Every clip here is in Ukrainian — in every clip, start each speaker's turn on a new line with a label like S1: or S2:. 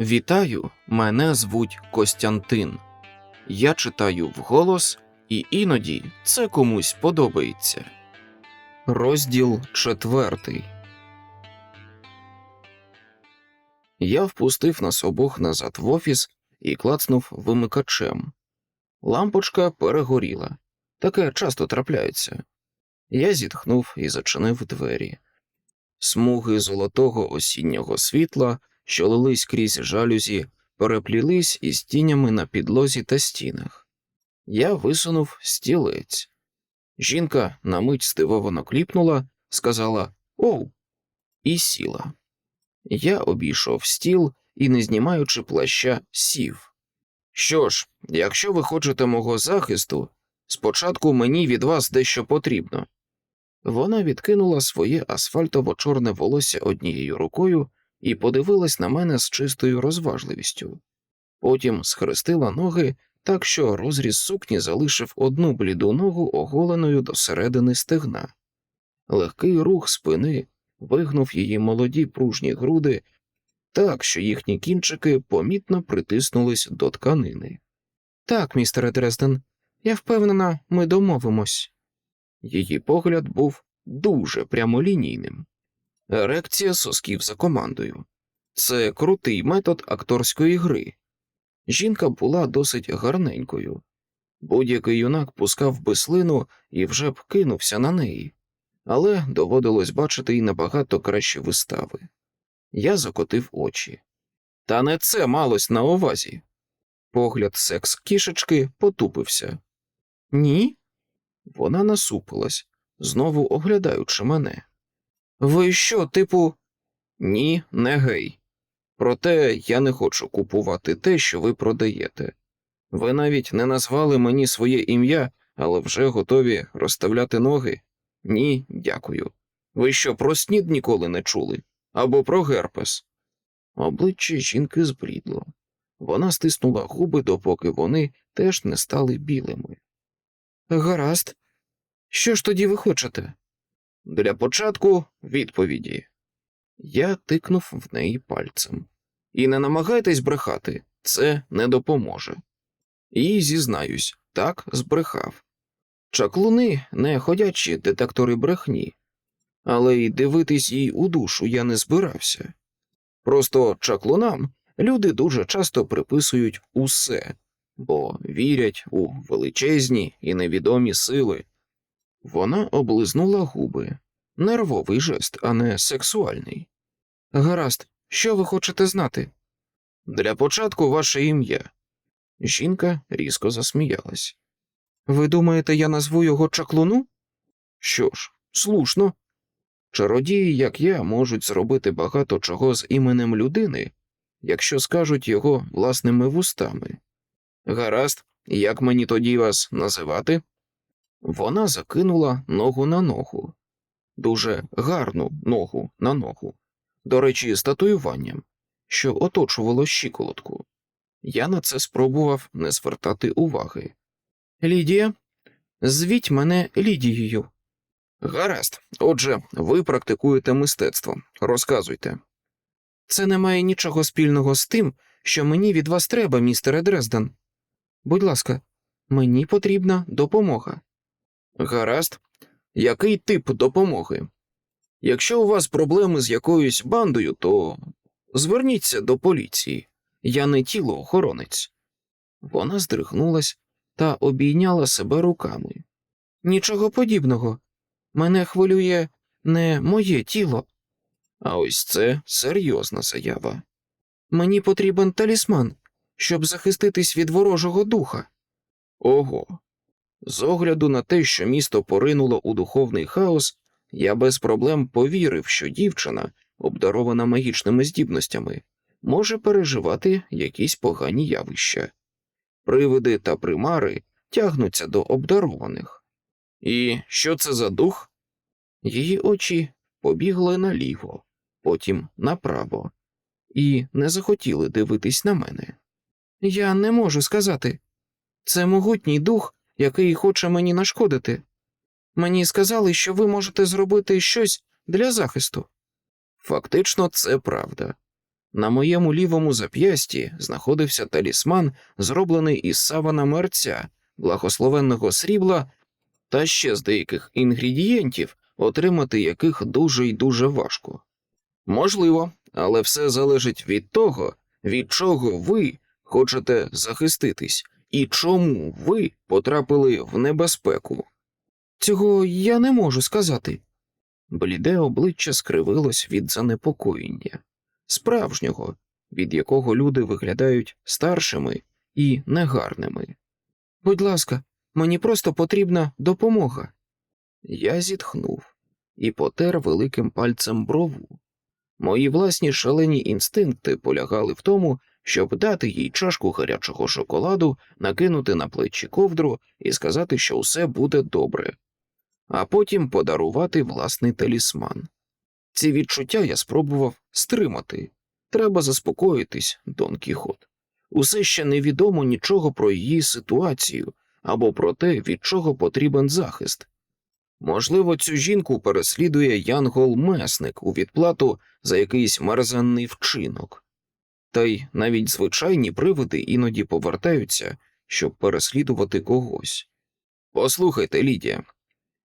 S1: Вітаю, мене звуть Костянтин. Я читаю вголос, і іноді це комусь подобається. Розділ четвертий. Я впустив нас обох назад в офіс і клацнув вимикачем. Лампочка перегоріла. Таке часто трапляється. Я зітхнув і зачинив двері. Смуги золотого осіннього світла, що лились крізь жалюзі, переплілись із тінями на підлозі та стінах. Я висунув стілець. Жінка на мить здивовано кліпнула, сказала Оу, і сіла. Я обійшов стіл і, не знімаючи плаща, сів. Що ж, якщо ви хочете мого захисту, спочатку мені від вас дещо потрібно. Вона відкинула своє асфальтово-чорне волосся однією рукою і подивилась на мене з чистою розважливістю. Потім схрестила ноги так, що розріз сукні залишив одну бліду ногу оголеною до середини стегна. Легкий рух спини вигнув її молоді пружні груди так, що їхні кінчики помітно притиснулись до тканини. Так, містере Дрезден, я впевнена, ми домовимось. Її погляд був дуже прямолінійним. Ерекція сосків за командою. Це крутий метод акторської гри. Жінка була досить гарненькою. Будь-який юнак пускав би слину і вже б кинувся на неї, але доводилось бачити й набагато кращі вистави. Я закотив очі. Та не це малось на увазі. Погляд секс кішечки потупився. Ні? Вона насупилась, знову оглядаючи мене. Ви що, типу, ні, не гей. Проте я не хочу купувати те, що ви продаєте. Ви навіть не назвали мені своє ім'я, але вже готові розставляти ноги? Ні, дякую. Ви що, про снід ніколи не чули? Або про герпес? Обличчя жінки збрідло. Вона стиснула губи, допоки вони теж не стали білими. Гаразд. Що ж тоді ви хочете? Для початку відповіді. Я тикнув в неї пальцем. І не намагайтесь брехати, це не допоможе. І зізнаюсь, так збрехав. Чаклуни не ходячі детектори брехні, але й дивитись їй у душу я не збирався. Просто чаклунам люди дуже часто приписують усе, бо вірять у величезні і невідомі сили. Вона облизнула губи. Нервовий жест, а не сексуальний. Гаразд, що ви хочете знати? Для початку ваше ім'я. Жінка різко засміялась. Ви думаєте, я назву його чаклуну? Що ж, слушно. Чародії, як я, можуть зробити багато чого з іменем людини, якщо скажуть його власними вустами. Гаразд, як мені тоді вас називати? Вона закинула ногу на ногу, дуже гарну ногу на ногу, до речі, з татуюванням, що оточувало щиколотку. Я на це спробував не звертати уваги. Лідія, звіть мене Лідією. Гаразд, отже, ви практикуєте мистецтво. Розказуйте. Це не має нічого спільного з тим, що мені від вас треба, містере Дрезден. Будь ласка, мені потрібна допомога. Гаразд, який тип допомоги? Якщо у вас проблеми з якоюсь бандою, то зверніться до поліції. Я не тілоохоронець. Вона здригнулась та обійняла себе руками. Нічого подібного. Мене хвилює не моє тіло. А ось це серйозна заява. Мені потрібен талісман, щоб захиститись від ворожого духа. Ого. З огляду на те, що місто поринуло у духовний хаос, я без проблем повірив, що дівчина, обдарована магічними здібностями, може переживати якісь погані явища. Привиди та примари тягнуться до обдарованих. І що це за дух? Її очі побігли наліво, потім направо, і не захотіли дивитись на мене. Я не можу сказати. Це могутній дух, який хоче мені нашкодити. Мені сказали, що ви можете зробити щось для захисту. Фактично, це правда. На моєму лівому зап'ясті знаходився талісман, зроблений із савана мерця, благословенного срібла та ще з деяких інгредієнтів, отримати яких дуже й дуже важко. Можливо, але все залежить від того, від чого ви хочете захиститись, і чому ви потрапили в небезпеку. Цього я не можу сказати. Бліде обличчя скривилось від занепокоєння, справжнього, від якого люди виглядають старшими і негарними. Будь ласка, мені просто потрібна допомога. Я зітхнув і потер великим пальцем брову. Мої власні шалені інстинкти полягали в тому, щоб дати їй чашку гарячого шоколаду, накинути на плечі ковдру і сказати, що все буде добре, а потім подарувати власний талісман. Ці відчуття я спробував стримати. Треба заспокоїтись, Дон Кіхот. Усе ще невідомо нічого про її ситуацію або про те, від чого потрібен захист. Можливо, цю жінку переслідує Янгол-месник у відплату за якийсь мерзенний вчинок. Та й навіть звичайні привиди іноді повертаються, щоб переслідувати когось. Послухайте, Лідія,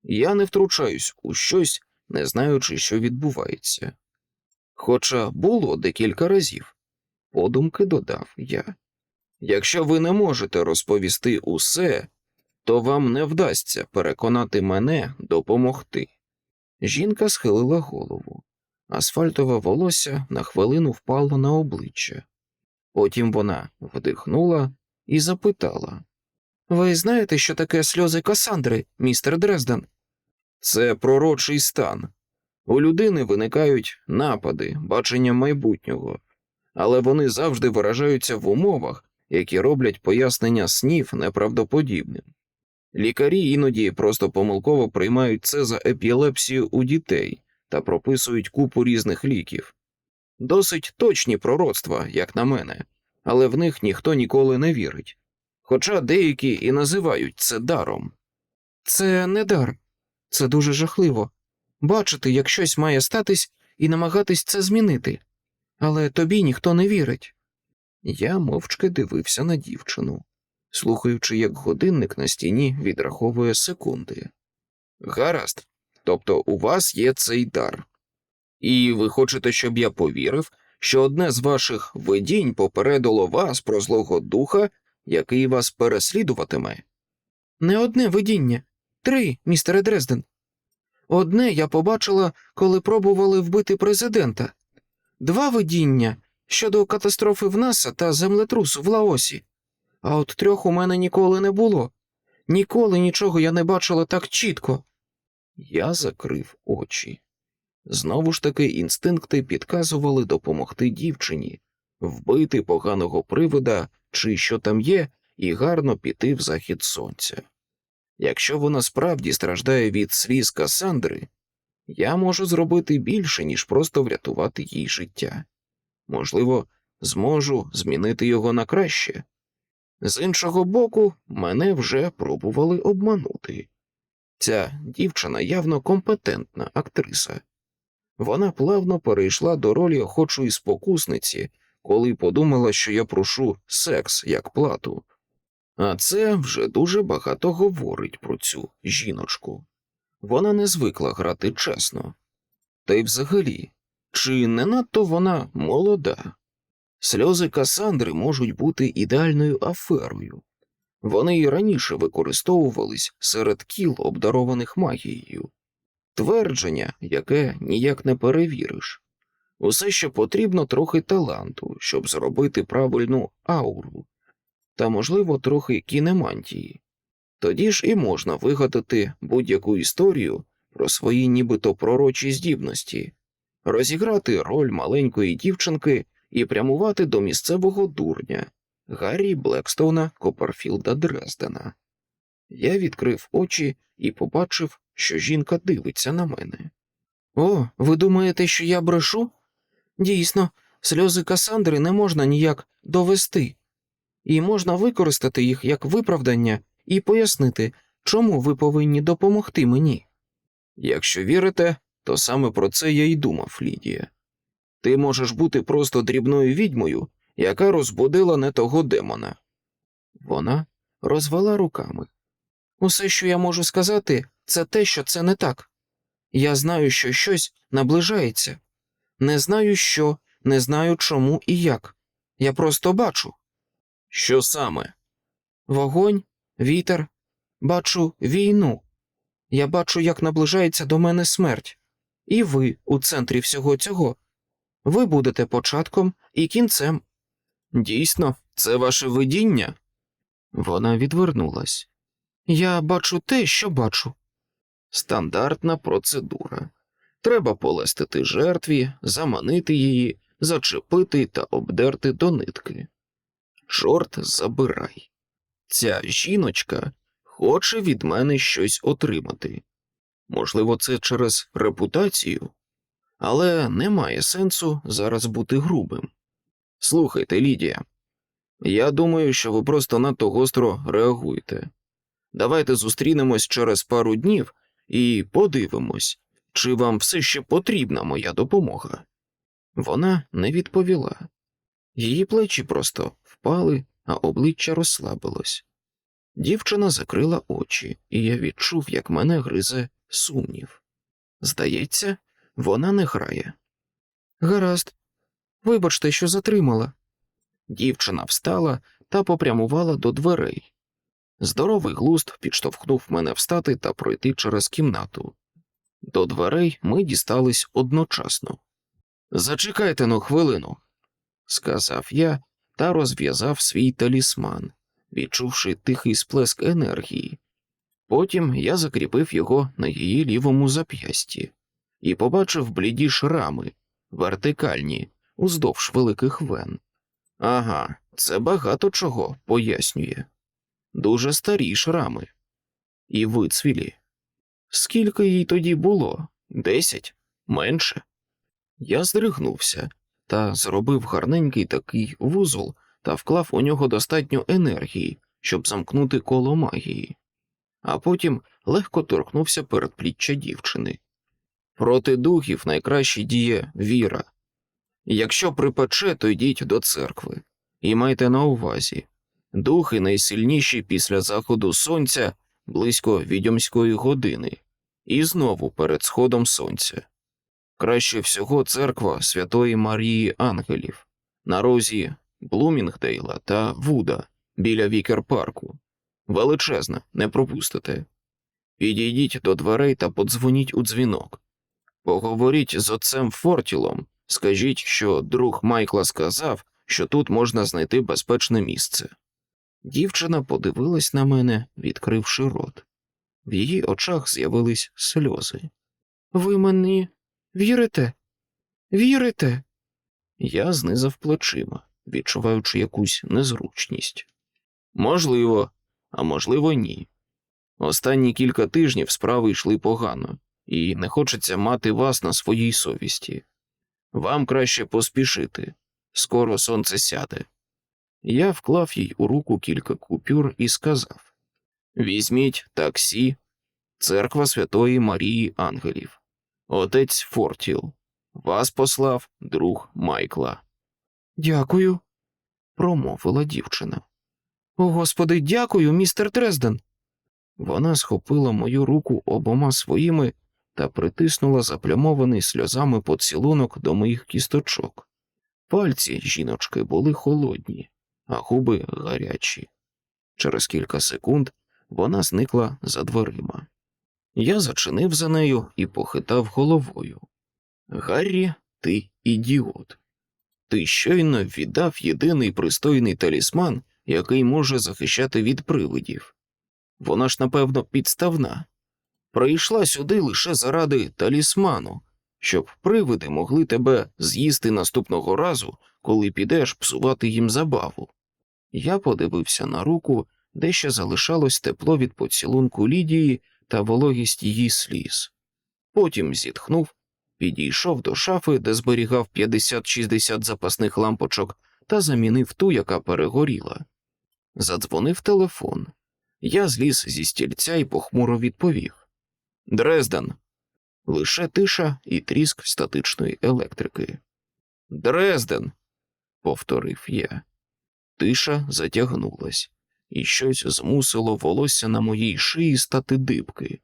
S1: я не втручаюсь у щось, не знаючи, що відбувається. Хоча було декілька разів, подумки додав я. Якщо ви не можете розповісти усе, то вам не вдасться переконати мене допомогти. Жінка схилила голову. Асфальтове волосся на хвилину впало на обличчя. Потім вона вдихнула і запитала Ви знаєте, що таке сльози Касандри, містер Дрезден? Це пророчий стан. У людини виникають напади, бачення майбутнього, але вони завжди виражаються в умовах, які роблять пояснення снів неправдоподібним. Лікарі іноді просто помилково приймають це за епілепсію у дітей та прописують купу різних ліків. Досить точні пророцтва, як на мене, але в них ніхто ніколи не вірить. Хоча деякі і називають це даром. Це не дар, це дуже жахливо. Бачити, як щось має статись, і намагатись це змінити, але тобі ніхто не вірить. Я мовчки дивився на дівчину, слухаючи, як годинник на стіні відраховує секунди. Гаразд, тобто у вас є цей дар. І ви хочете, щоб я повірив, що одне з ваших видінь попередило вас про злого духа, який вас переслідуватиме? Не одне видіння, три, містере Дрезден. Одне я побачила, коли пробували вбити президента, два видіння щодо катастрофи в НАСА та землетрусу в Лаосі. А от трьох у мене ніколи не було. Ніколи нічого я не бачила так чітко. Я закрив очі. Знову ж таки, інстинкти підказували допомогти дівчині, вбити поганого привида чи що там є, і гарно піти в захід сонця. Якщо вона справді страждає від сліз Касандри, я можу зробити більше, ніж просто врятувати їй життя. Можливо, зможу змінити його на краще. З іншого боку, мене вже пробували обманути. Ця дівчина явно компетентна актриса. Вона плавно перейшла до ролі охочої спокусниці, коли подумала, що я прошу секс як плату. А це вже дуже багато говорить про цю жіночку. Вона не звикла грати чесно. Та й взагалі, чи не надто вона молода? Сльози Касандри можуть бути ідеальною аферою. Вони і раніше використовувались серед кіл, обдарованих магією, твердження, яке ніяк не перевіриш. Усе ще потрібно трохи таланту, щоб зробити правильну ауру, та, можливо, трохи кінемантії. Тоді ж і можна вигадати будь-яку історію про свої нібито пророчі здібності, розіграти роль маленької дівчинки і прямувати до місцевого дурня Гаррі Блекстоуна Копперфілда Дрездена. Я відкрив очі і побачив, що жінка дивиться на мене. О, ви думаєте, що я брешу? Дійсно, сльози Касандри не можна ніяк довести, і можна використати їх як виправдання і пояснити, чому ви повинні допомогти мені. Якщо вірите, то саме про це я й думав, Лідія. Ти можеш бути просто дрібною відьмою, яка розбудила не того демона. Вона розвела руками. Усе, що я можу сказати, це те, що це не так. Я знаю, що щось наближається. Не знаю, що, не знаю чому і як. Я просто бачу. Що саме? Вогонь, вітер, бачу війну. Я бачу, як наближається до мене смерть. І ви у центрі всього цього. Ви будете початком і кінцем. Дійсно, це ваше видіння? Вона відвернулась. Я бачу те, що бачу. Стандартна процедура. Треба полестити жертві, заманити її, зачепити та обдерти до нитки. Чорт забирай. Ця жіночка хоче від мене щось отримати. Можливо, це через репутацію, але немає сенсу зараз бути грубим. Слухайте, Лідія, я думаю, що ви просто надто гостро реагуєте. Давайте зустрінемось через пару днів і подивимось, чи вам все ще потрібна моя допомога. Вона не відповіла. Її плечі просто впали, а обличчя розслабилось. Дівчина закрила очі, і я відчув, як мене гризе сумнів. Здається, вона не грає. Гаразд, вибачте, що затримала. Дівчина встала та попрямувала до дверей. Здоровий глуст підштовхнув мене встати та пройти через кімнату. До дверей ми дістались одночасно. Зачекайте ну хвилину, сказав я та розв'язав свій талісман, відчувши тихий сплеск енергії. Потім я закріпив його на її лівому зап'ясті і побачив бліді шрами, вертикальні, уздовж великих вен. Ага, це багато чого пояснює. Дуже старі шрами. І вицвілі. Скільки їй тоді було? Десять? Менше? Я здригнувся та зробив гарненький такий вузол та вклав у нього достатньо енергії, щоб замкнути коло магії, а потім легко торкнувся передпліччя дівчини. Проти духів найкраще діє віра. Якщо припече, то йдіть до церкви. І майте на увазі, духи найсильніші після заходу сонця близько відьомської години, і знову перед сходом сонця. Краще всього церква Святої Марії Ангелів на розі Блумінгдейла та Вуда біля Вікер-парку. Величезна, не пропустите. Підійдіть до дверей та подзвоніть у дзвінок. Поговоріть з отцем Фортілом, скажіть, що друг Майкла сказав, що тут можна знайти безпечне місце. Дівчина подивилась на мене, відкривши рот. В її очах з'явились сльози. Ви мені вірите? Вірите? Я знизав плечима, відчуваючи якусь незручність. Можливо, а можливо, ні. Останні кілька тижнів справи йшли погано, і не хочеться мати вас на своїй совісті. Вам краще поспішити. Скоро сонце сяде. Я вклав їй у руку кілька купюр і сказав Візьміть таксі, церква Святої Марії Ангелів, отець Фортіл. Вас послав друг Майкла. Дякую, промовила дівчина. О, господи, дякую, містер Дрезден. Вона схопила мою руку обома своїми та притиснула заплямований сльозами поцілунок до моїх кісточок. Пальці жіночки були холодні, а губи гарячі. Через кілька секунд вона зникла за дверима. Я зачинив за нею і похитав головою. Гаррі, ти ідіот. Ти щойно віддав єдиний пристойний талісман, який може захищати від привидів. Вона ж, напевно, підставна. Прийшла сюди лише заради талісману, щоб привиди могли тебе з'їсти наступного разу, коли підеш псувати їм забаву. Я подивився на руку, де ще залишалось тепло від поцілунку Лідії та вологість її сліз. Потім зітхнув, підійшов до шафи, де зберігав 50-60 запасних лампочок, та замінив ту, яка перегоріла. Задзвонив телефон. Я зліз зі стільця і похмуро відповів Дрезден. Лише тиша і тріск статичної електрики. Дрезден, повторив я. Тиша затягнулась, і щось змусило волосся на моїй шиї стати дибки.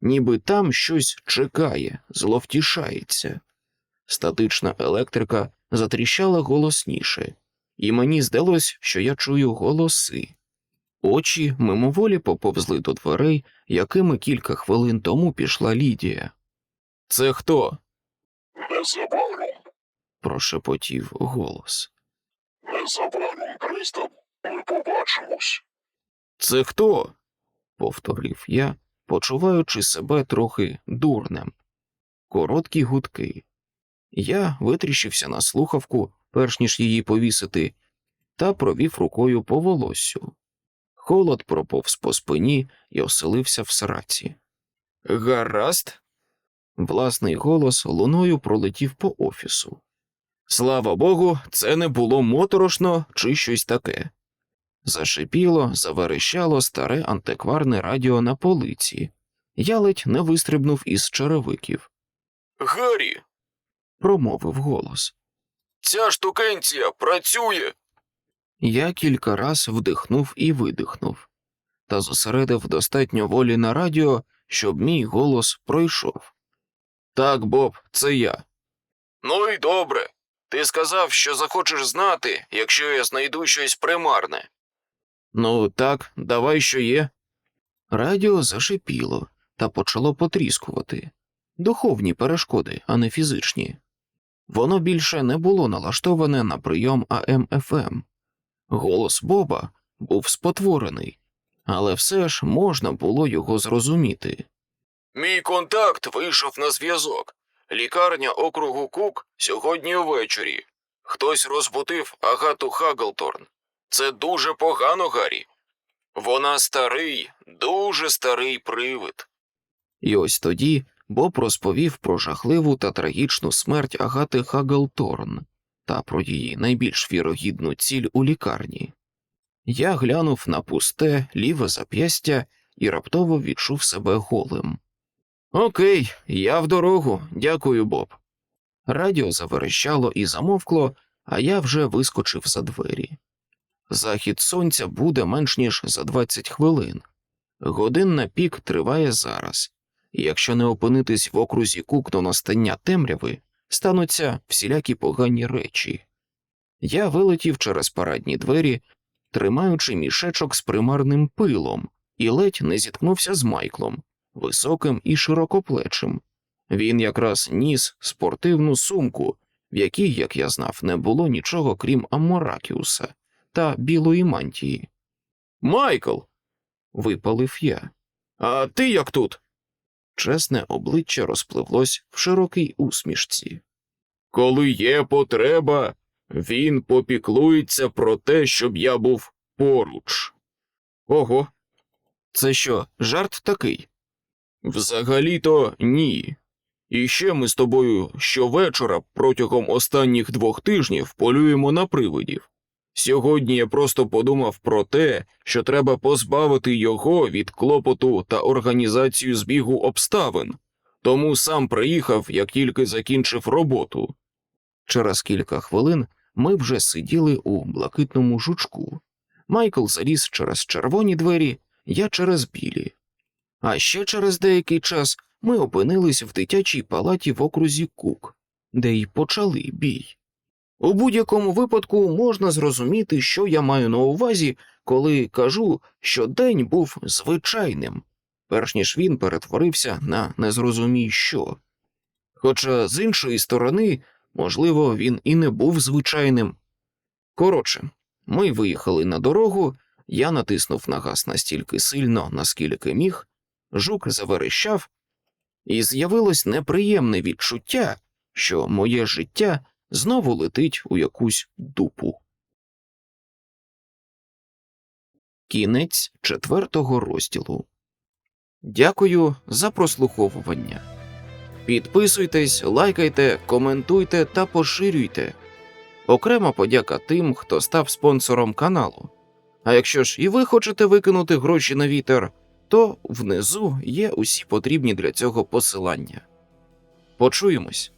S1: Ніби там щось чекає, зловтішається. Статична електрика затріщала голосніше, і мені здалось, що я чую голоси. Очі мимоволі поповзли до дверей, якими кілька хвилин тому пішла Лідія. Це хто?
S2: Незабаром,
S1: прошепотів голос.
S2: незабаром, Дрезден, ми побачимось.
S1: Це хто? повторив я, почуваючи себе трохи дурнем. Короткі гудки. Я витріщився на слухавку, перш ніж її повісити, та провів рукою по волоссю. Холод проповз по спині і оселився в сраці. Гаразд. Власний голос луною пролетів по офісу. Слава Богу, це не було моторошно чи щось таке. Зашипіло, заверещало старе антикварне радіо на полиці. Я ледь не вистрибнув із черевиків. Гаррі. промовив голос. Ця штукенція працює. Я кілька раз вдихнув і видихнув, та зосередив достатньо волі на радіо, щоб мій голос пройшов. Так, Боб, це я. Ну і добре. Ти сказав, що захочеш знати, якщо я знайду щось примарне. Ну, так, давай що є. Радіо зашипіло та почало потріскувати. Духовні перешкоди, а не фізичні. Воно більше не було налаштоване на прийом АМ-ФМ. Голос Боба був спотворений, але все ж можна було його зрозуміти. Мій контакт вийшов на зв'язок. Лікарня округу Кук сьогодні ввечері. Хтось розбудив Агату Хаглторн. Це дуже погано, Гаррі. Вона старий, дуже старий привид. І ось тоді Боб розповів про жахливу та трагічну смерть Агати Хаглторн та про її найбільш вірогідну ціль у лікарні. Я глянув на пусте ліве зап'ястя і раптово відчув себе голим. Окей, я в дорогу, дякую, Боб. Радіо заверещало і замовкло, а я вже вискочив за двері. Захід сонця буде менш ніж за 20 хвилин. Годинна пік триває зараз, і якщо не опинитись в окрузі кук до настання темряви, стануться всілякі погані речі. Я вилетів через парадні двері, тримаючи мішечок з примарним пилом, і ледь не зіткнувся з Майклом, високим і широкоплечим. Він якраз ніс спортивну сумку, в якій, як я знав, не було нічого крім Аморакіуса та білої мантії. Майкл. випалив я. А ти як тут? Чесне обличчя розпливлось в широкій усмішці. Коли є потреба, він попіклується про те, щоб я був поруч. Ого. Це що, жарт такий? Взагалі-то ні. І ще ми з тобою щовечора протягом останніх двох тижнів полюємо на привидів. Сьогодні я просто подумав про те, що треба позбавити його від клопоту та організацію збігу обставин, тому сам приїхав, як тільки закінчив роботу. Через кілька хвилин ми вже сиділи у блакитному жучку. Майкл заліз через червоні двері, я через білі. А ще через деякий час ми опинились в дитячій палаті в окрузі Кук, де й почали бій. У будь-якому випадку можна зрозуміти, що я маю на увазі, коли кажу, що день був звичайним, перш ніж він перетворився на незрозумій що. Хоча з іншої сторони, можливо, він і не був звичайним. Коротше, ми виїхали на дорогу, я натиснув на газ настільки сильно, наскільки міг, жук заверещав, і з'явилось неприємне відчуття, що моє життя знову летить у якусь дупу. Кінець четвертого розділу. Дякую за прослуховування. Підписуйтесь, лайкайте, коментуйте та поширюйте. Окрема подяка тим, хто став спонсором каналу. А якщо ж і ви хочете викинути гроші на вітер, то внизу є усі потрібні для цього посилання. Почуємось.